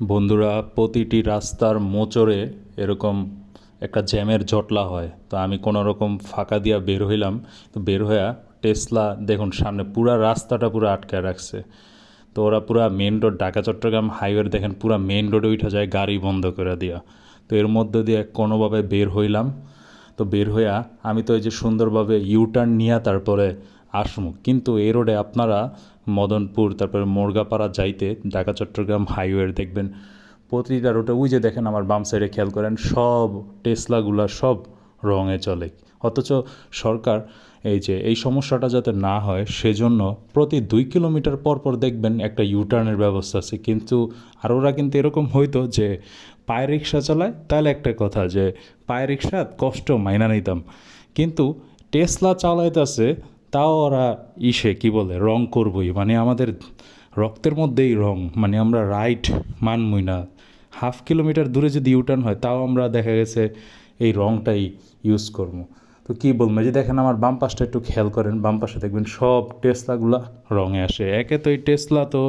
বন্ধুরা, প্রতিটি রাস্তার মোচড়ে এরকম একটা জ্যামের জটলা হয়। তো আমি কোনো রকম ফাঁকা দিয়া বের হইলাম। তো বের হইয়া টেসলা, দেখুন সামনে পুরা রাস্তাটা পুরো আটকায় রাখছে। তো ওরা পুরা main road, Dhaka, Chattogram highway দেখেন পুরা মেন রোডে উঠা যায় গাড়ি বন্ধ করে দিয়া। তো এর মধ্যে দিয়ে কোনোভাবে বের হইলাম। তো বের হইয়া আমি তো এই যে সুন্দরভাবে ইউটার্ন নিয়ে তারপরে আসমু কিন্তু এই রোডে আপনারা মদনপুর, তারপরে মোরগাপাড়া যাইতে ঢাকা, চট্টগ্রাম হাইওয়ে দেখবেন। প্রতিটা রোডে ওই যে দেখেন আমার বাম সাইডে খেয়াল করেন, সব টেসলাগুলা সব রঙে চলে। অথচ সরকার এই যে, এই সমস্যাটা যাতে না হয়, সেজন্য প্রতি দুই কিলোমিটার পর পর দেখবেন একটা ইউটার্নের ব্যবস্থা আছে। কিন্তু আর ওরা কিন্তু এরকম হইতো যে পায়ে রিক্সা চালায়, তাহলে একটা কথা যে পায়ে রিক্সা কষ্ট মাইনা নিতাম। কিন্তু টেসলা চালাইতেছে তাও ওরা ইসে, কি বলে, রং করবই। মানে আমাদের রক্তের মধ্যেই রং। মানে আমরা রাইট মানবই না। হাফ কিলোমিটার দূরে যদি ইউটার্ন হয়, তাও আমরা দেখা গেছে এই রংটাই ইউজ করব। তো কী বলব যে দেখেন আমার বাম পাশটা একটু খেয়াল করেন। বাম পাশে দেখবেন সব টেসলাগুলা রঙে আসে। একে তো এই টেসলা তো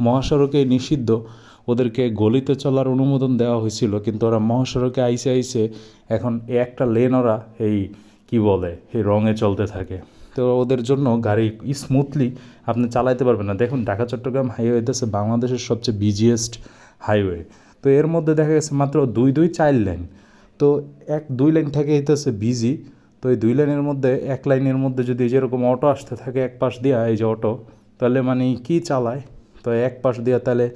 মহাসড়কে নিষিদ্ধ। ওদেরকে গলিতে চলার অনুমোদন দেওয়া হয়েছিল, কিন্তু ওরা মহাসড়কে আইসে আইসে এখন একটা লেন ওরা এই, কি বলে, এই রঙে চলতে থাকে। তো ওদের জন্য গাড়ি স্মুথলি আপনি চালাইতে পারবেন না। দেখুন, ঢাকা, চট্টগ্রাম হাইওয়ে হচ্ছে বাংলাদেশের সবচেয়ে বিজিয়েস্ট হাইওয়ে তো এর মধ্যে দেখা গেছে মাত্র দুই দুই চার লাইন তো এক, দুই লাইন থাকে হইতেছে বিজি তো এই দুই লাইনের মধ্যে, এক লাইনের মধ্যে যদি যেরকম অটো আসতে থাকে, এক পাশ দিয়া এই যে অটো তাহলে মানে কি চালায়? তো এক পাশ দিয়া তাহলে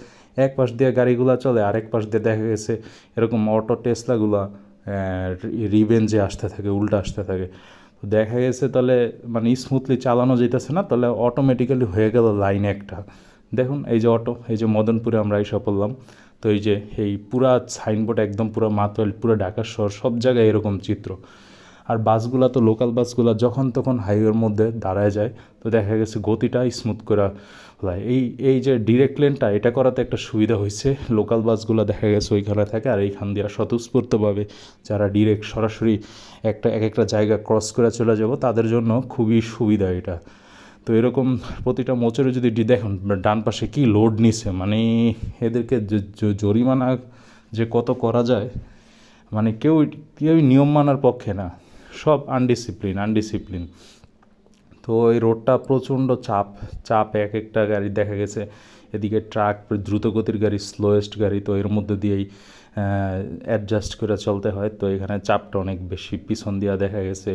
এক পাশ দিয়ে গাড়িগুলো চলে, আরেক পাশ দিয়ে দেখা গেছে এরকম অটো টেসলাগুলা রিভেঞ্জে আসতে থাকে, উল্টা আসতে থাকে। দেখা গেছে তাহলে মানে স্মুথলি চালানো যেতেছে না, তাহলে অটোমেটিক্যালি হয়ে গেল লাইন একটা। দেখুন, এই যে অটো এই যে মদনপুরে আমরা এসে পড়লাম, তো এই যে এই পুরা সাইনবোর্ড একদম পুরো মাতোয়াল পুরো ঢাকার শহর, সব জায়গায় এরকম চিত্র। আর বাসগুলো তো লোকাল বাসগুলো যখন তখন হাইওয়ের মধ্যে দাঁড়ায় যায়, তো দেখা গেছে গতিটা স্মুথ করা হয় এই এই যে ডিরেক্ট লেনটা এটা করাতে একটা সুবিধা হয়েছে। লোকাল বাসগুলো দেখা গেছে ওইখানে থাকে আর এইখান দিয়ে স্বতঃস্ফূর্তভাবে যারা ডিরেক্ট সরাসরি একটা, এক একটা জায়গা ক্রস করে চলে যাব, তাদের জন্য খুবই সুবিধা এটা। তো এরকম প্রতিটা মোচরে যদি দেখুন, ডান পাশে কী লোড নিছে মানে এদেরকে জরিমানা যে কত করা যায় মানে কেউ, কেউই নিয়ম মানার পক্ষে না। সব আনডিসিপ্লিন আনডিসিপ্লিন তো এই রোডটা প্রচণ্ড চাপ চাপ এক একটা গাড়ি দেখা গেছে, এদিকে ট্রাক দ্রুতগতির গাড়ি স্লোয়েস্ট গাড়ি, তো এর মধ্যে দিয়েই অ্যাডজাস্ট করে চলতে হয়। তো এখানে চাপটা অনেক বেশি, পিছন দিয়া দেখা গেছে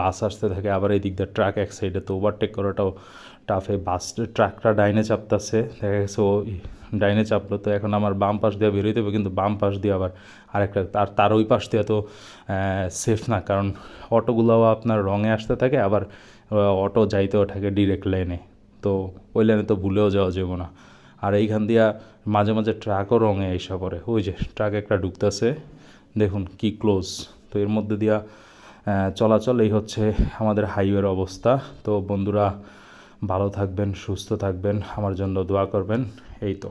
বাস আসতে থাকে, আবার এই দিক দিয়ে ট্রাক এক সাইডে তো ওভারটেক করাটাও টাফে বাস ট্রাকটা ডাইনে চাপতেছে, দেখা গেছে ও ডাইনে চাপলো, তো এখন আমার বাম পাশ দিয়ে বেরোইতে হবে কিন্তু বাম পাশ দিয়ে আবার আরেকটা, আর তার ওই পাশ দিয়ে তো সেফ না, কারণ অটোগুলোও আপনার রঙে আসতে থাকে, আবার অটো যাইতেও থাকে ডিরেক্ট লাইনে তো ওই লাইনে তো ভুলেও যাওয়া যাব না। আর এইখান দিয়া মাঝে মাঝে ট্রাকও রঙে এসা পড়ে। ওই যে ট্রাক একটা ঢুকতেছে, দেখুন কি ক্লোজ তো এর মধ্যে দিয়া চলাচল, এই হচ্ছে আমাদের হাইওয়ের অবস্থা। তো বন্ধুরা, ভালো থাকবেন, সুস্থ থাকবেন, আমার জন্য দোয়া করবেন, এই তো।